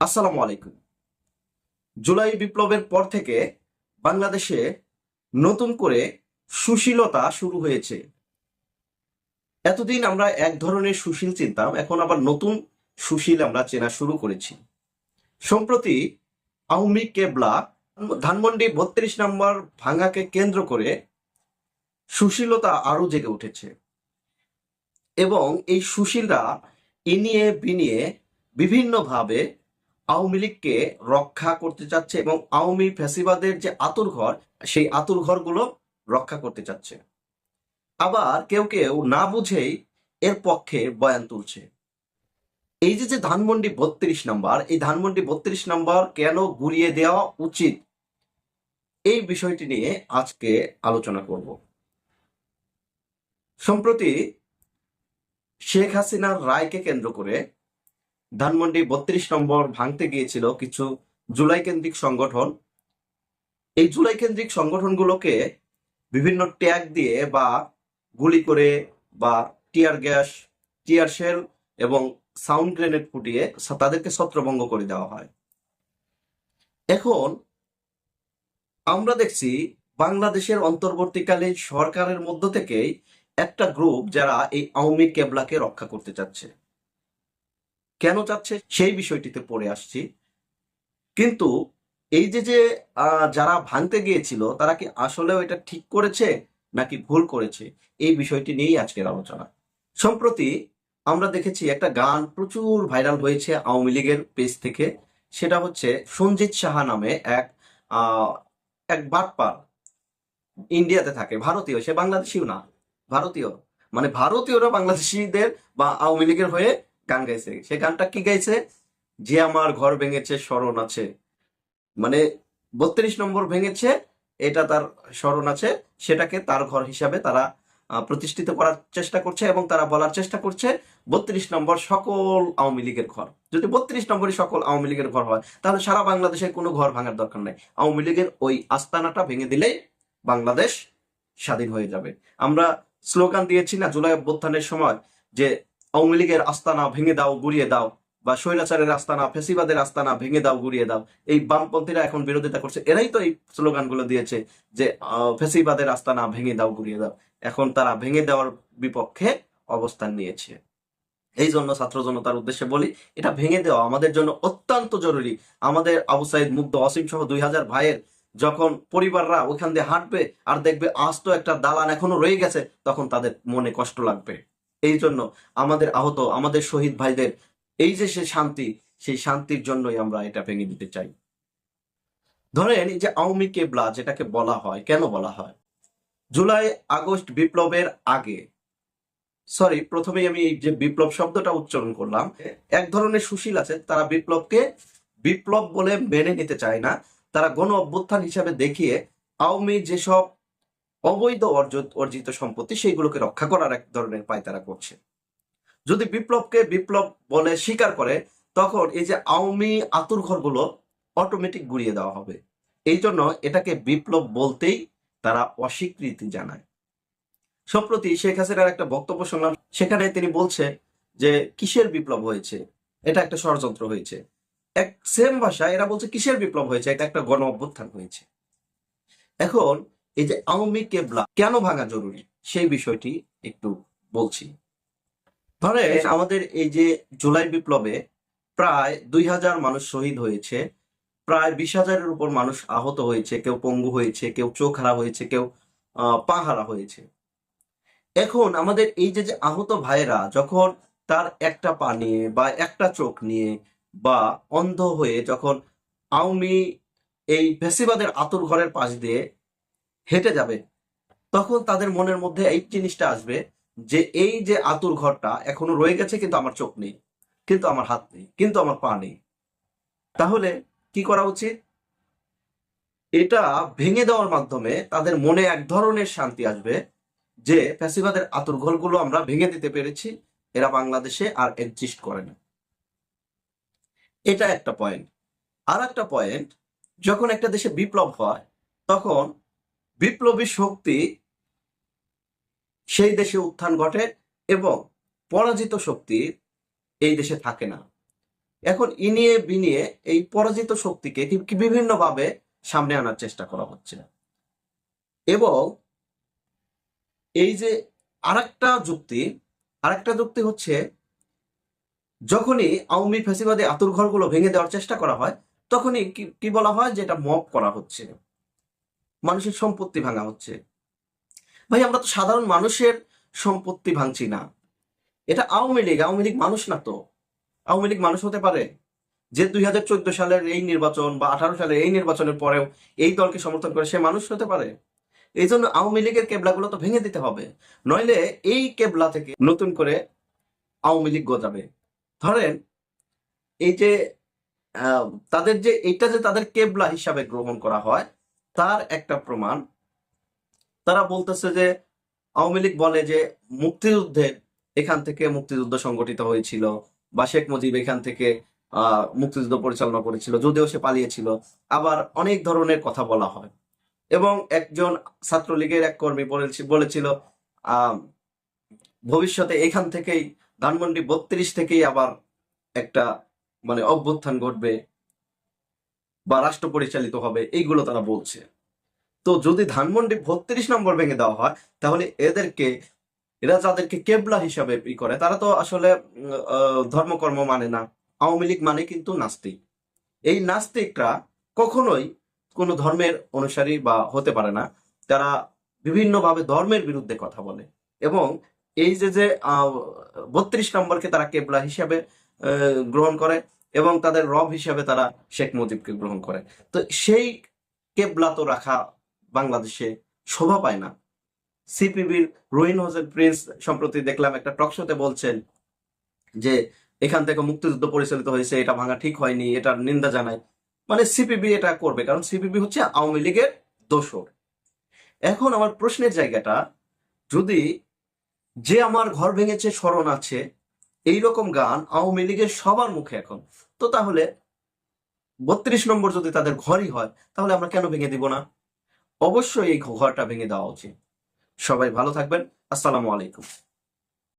আসসালামু আলাইকুম। জুলাই বিপ্লবের পর থেকে বাংলাদেশে নতুন করে সুশীলতা শুরু হয়েছে। এতদিন আমরা এক ধরনের সুশীল চিনতাম, এখন আবার নতুন সুশীল আমরা চেনা শুরু করেছি। সম্প্রতি আওয়ামী কেবলা ধানমন্ডি বত্রিশ নম্বর ভাঙাকে কেন্দ্র করে সুশীলতা আরও জেগে উঠেছে। এবং এই সুশীলরা ইনিয়ে বিনিয়ে বিভিন্নভাবে আওয়ামী লীগকে রক্ষা করতে চাচ্ছে এবং আওয়ামী ফ্যাসিবাদের যে আতুর ঘর, সেই আতুর ঘরগুলো রক্ষা করতে চাচ্ছে। আবার কেউ কেউ না বুঝেই এর পক্ষে বয়ান তুলছে। এই যে যে ধানমন্ডি বত্রিশ নাম্বার, এই ধানমন্ডি বত্রিশ নাম্বার কেন গুড়িয়ে দেওয়া উচিত? এই বিষয়টি নিয়ে আজকে আলোচনা করব। সম্প্রতি শেখ হাসিনার রায়কে কেন্দ্র করে ধানমন্ডি বত্রিশ নম্বর ভাঙতে গিয়েছিল কিছু জুলাই কেন্দ্রিক সংগঠন। এই জুলাই কেন্দ্রিক সংগঠনগুলোকে বিভিন্ন ট্যাগ দিয়ে বা গুলি করে বা টিয়ার গ্যাস, টিয়ার শেল এবং সাউন্ড গ্রেনেড ফুটিয়ে তাদেরকে ছত্রভঙ্গ করে দেওয়া হয়। এখন আমরা দেখছি বাংলাদেশের অন্তর্বর্তীকালীন সরকারের মধ্য থেকেই একটা গ্রুপ যারা এই আওয়ামী কেবলাকে রক্ষা করতে চাচ্ছে। কেন চাচ্ছে সেই বিষয়টিতে পড়ে আসছি। কিন্তু এই যে যে যারা ভাঙতে গিয়েছিল, তারা কি আসলেও এটা ঠিক করেছে নাকি ভুল করেছে, এই বিষয়টি নিয়েই আজকের আলোচনা। সম্প্রতি আমরা দেখেছি একটা গান প্রচুর ভাইরাল হয়েছে আওয়ামী লীগের পেজ থেকে। সেটা হচ্ছে সঞ্জিত সাহা নামে এক এক বাটপার ইন্ডিয়াতে থাকে, ভারতীয়, সে বাংলাদেশিও না, ভারতীয় মানে ভারতীয়রা বাংলাদেশিদের বা আওয়ামী লীগের হয়ে গান গাইছে। সে গানটা কি গাইছে? যে আমার ঘর ভেঙেছে, স্মরণ আছে। মানে বত্রিশ নম্বর ভেঙেছে, এটা তার স্মরণ আছে। সেটাকে তার ঘর হিসাবে তারা প্রতিষ্ঠিত করার চেষ্টা করছে এবং তারা বলার চেষ্টা করছে, বত্রিশ নম্বর সকল আওয়ামী লীগের ঘর। যদি বত্রিশ নম্বরই সকল আওয়ামী লীগের ঘর হয়, তাহলে সারা বাংলাদেশের কোনো ঘর ভাঙার দরকার নাই। আওয়ামী লীগের ওই আস্তানাটা ভেঙে দিলেই বাংলাদেশ স্বাধীন হয়ে যাবে। আমরা স্লোগান দিয়েছি না জুলাই অভ্যুত্থানের সময় যে আওয়ামী লীগের আস্তানা ভেঙে দাও, গুড়িয়ে দাও বা স্বৈরাচারের আস্তানা, ফেসিবাদের আস্তানা ভেঙে দাও, গুড়িয়ে দাও। এই বামপন্থীরা এখন বিরোধিতা করছে। এরাই তো এই স্লোগানগুলো দিয়েছে যে ফেসিবাদের আস্তানা ভেঙে দাও, গুড়িয়ে দাও। এখন তারা ভেঙে দেওয়ার বিপক্ষে অবস্থান নিয়েছে। এই জন্য ছাত্র জনতার উদ্দেশ্যে বলি, এটা ভেঙে দেওয়া আমাদের জন্য অত্যন্ত জরুরি। আমাদের আবু সাইদ মুগ্ধ অসীম সহ দুই হাজার ভাইয়ের যখন পরিবাররা ওইখান দিয়ে হাঁটবে আর দেখবে আজ তো একটা দালান এখনও রয়ে গেছে, তখন তাদের মনে কষ্ট লাগবে। এই জন্য আমাদের আহত, আমাদের শহীদ ভাইদের, এই যে সে শান্তি, সেই শান্তির জন্যই আমরা এটা ভেঙে দিতে চাই। ধরেন যে আওয়ামী কেবলা, যেটাকে বলা হয়, কেন বলা হয়? জুলাই, আগস্ট বিপ্লবের আগে, সরি, প্রথমেই আমি এই যে বিপ্লব শব্দটা উচ্চারণ করলাম, এক ধরনের সুশীল আছে, তারা বিপ্লবকে বিপ্লব বলে মেনে নিতে চায় না। তারা গণ অভ্যুত্থান হিসাবে দেখিয়ে আওয়ামী যেসব অবৈধ অর্জিত অর্জিত সম্পত্তি সেইগুলোকে রক্ষা করার এক ধরনের পায়তারা করছে। যদি বিপ্লবকে বিপ্লব বলে স্বীকার করে, তখন এই যে আওয়ামী আতুর ঘরগুলো অটোমেটিক গুড়িয়ে দেওয়া হবে। এই জন্য এটাকে বিপ্লব বলতেই তারা অস্বীকৃতি জানায়। সম্প্রতি শেখ হাসিনার একটা বক্তব্য শুনলাম, সেখানে তিনি বলছে যে, কিসের বিপ্লব হয়েছে? এটা একটা ষড়যন্ত্র হয়েছে। এক সেম ভাষা এরা বলছে, কিসের বিপ্লব হয়েছে? এটা একটা গণ অভ্যুত্থান হয়েছে। এখন এই যে আওয়ামী কেবলা কেন ভাঙা জরুরি? সেই বিষয়টি একটু বলছি। ধরে আমাদের এই যে জুলাই বিপ্লবে প্রায় দুই হাজার মানুষ শহীদ হয়েছে প্রায় বিশ হাজারের উপর মানুষ আহত হয়েছে কেউ পঙ্গু হয়েছে কেউ চোখ হারা হয়েছে কেউ পা হারা হয়েছে। এখন আমাদের এই যে যে আহত ভাইরা যখন তার একটা পা নিয়ে বা একটা চোখ নিয়ে বা অন্ধ হয়ে যখন আওয়ামী এই ফেসিবাদের আতুর ঘরের পাশ দিয়ে হেঁটে যাবে, তখন তাদের মনের মধ্যে এই জিনিসটা আসবে যে এই যে আতুর ঘরটা এখনও রয়ে গেছে কিন্তু আমার চোখ নেই, কিন্তু আমার হাত নেই, কিন্তু আমার পা নেই। তাহলে কি করা উচিত? এটা ভেঙে দেওয়ার মাধ্যমে তাদের মনে এক ধরনের শান্তি আসবে যে ফ্যাসিবাদের আতুর ঘরগুলো আমরা ভেঙে দিতে পেরেছি, এরা বাংলাদেশে আর এক্সিস্ট করে না। এটা একটা পয়েন্ট আর একটা পয়েন্ট যখন একটা দেশে বিপ্লব হয়, তখন বিপ্লবী শক্তি সেই দেশে উত্থান ঘটে এবং পরাজিত শক্তি এই দেশে থাকে না। এখন ইনিয়ে বিনিয়ে এই পরাজিত শক্তিকে বিভিন্নভাবে সামনে আনার চেষ্টা করা হচ্ছে। এবং এই যে আরেকটা যুক্তি আরেকটা যুক্তি হচ্ছে, যখনই আওয়ামী ফ্যাসিবাদী আতুর ঘরগুলো ভেঙে দেওয়ার চেষ্টা করা হয়, তখনই কি বলা হয় যে এটা মব করা হচ্ছে। মানুষের সম্পত্তি ভাঙা হচ্ছে। ভাই, আমরা তো সাধারণ মানুষের সম্পত্তি ভাঙছি না। এটা আওয়ামী লীগ আওয়ামী লীগ মানুষ না তো। আওয়ামী লীগ মানুষ হতে পারে যে দুই হাজার চোদ্দ সালের এই নির্বাচন বা আঠারো সালের এই নির্বাচনের পরেও এই দলকে সমর্থন করে সে মানুষ হতে পারে। এই জন্য আওয়ামী লীগের কেবলাগুলো তো ভেঙে দিতে হবে। নইলে এই কেবলা থেকে নতুন করে আওয়ামী লীগ গজাবে। ধরেন, এই যে তাদের যে এটা যে তাদের কেবলা হিসাবে গ্রহণ করা হয় তার একটা প্রমাণ। তারা বলতেছে যে, আওয়ামী লীগ বলে যে মুক্তিযুদ্ধের এখান থেকে মুক্তিযুদ্ধ সংগঠিত হয়েছিল বা শেখ মুজিব এখান থেকে মুক্তিযুদ্ধ পরিচালনা করেছিল, যদিও সে পালিয়েছিল। আবার অনেক ধরনের কথা বলা হয়। এবং একজন ছাত্রলীগের এক কর্মী বলেছি- বলেছিল ভবিষ্যতে এখান থেকেই, ধানমন্ডি বত্রিশ থেকেই আবার একটা মানে অভ্যুত্থান ঘটবে। বা রাষ্ট্র পরিচালিত হবে, এইগুলো তারা বলছে। তো যদি ধানমন্ডি বত্রিশ নম্বর ভেঙে দেওয়া হয়, তাহলে এদেরকে, এরা যাদেরকে কেবলা হিসাবে ই করে। তারা তো আসলে ধর্মকর্ম মানে না, আওয়ামী লীগ মানে কিন্তু নাস্তিক। এই নাস্তিকরা কখনোই কোনো ধর্মের অনুসারী বা হতে পারে না। তারা বিভিন্নভাবে ধর্মের বিরুদ্ধে কথা বলে। এবং এই যে যে বত্রিশ নম্বরকে তারা কেবলা হিসাবে গ্রহণ করে এবং তাদের রব হিসাবে তারা শেখ মুজিবকে গ্রহণ করে। তো সেই কেবলা তো রাখা বাংলাদেশে শোভা পায় না। সিপিবির রহিন হোসেন প্রিন্স সম্প্রতি দেখলাম একটা টক শোতে বলছেন যে, এখান থেকে মুক্তিযুদ্ধ পরিচালিত হয়েছে, এটা ভাঙা ঠিক হয়নি, এটার নিন্দা জানায়। মানে সিপিবি এটা করবে, কারণ সিপিবি হচ্ছে আওয়ামী লীগের দোসর এখন আমার প্রশ্নের জায়গাটা, যদি যে আমার ঘর ভেঙেছে, স্মরণ আছে এই রকম গান আওয়ামী লীগের সবার মুখে এখন। তো তাহলে বত্রিশ নম্বর যদি তাদের ঘরই হয়, তাহলে আমরা কেন ভেঙে দিব না? অবশ্যই এই ঘরটা ভেঙে দেওয়া উচিত। সবাই ভালো থাকবেন। আসসালামু আলাইকুম।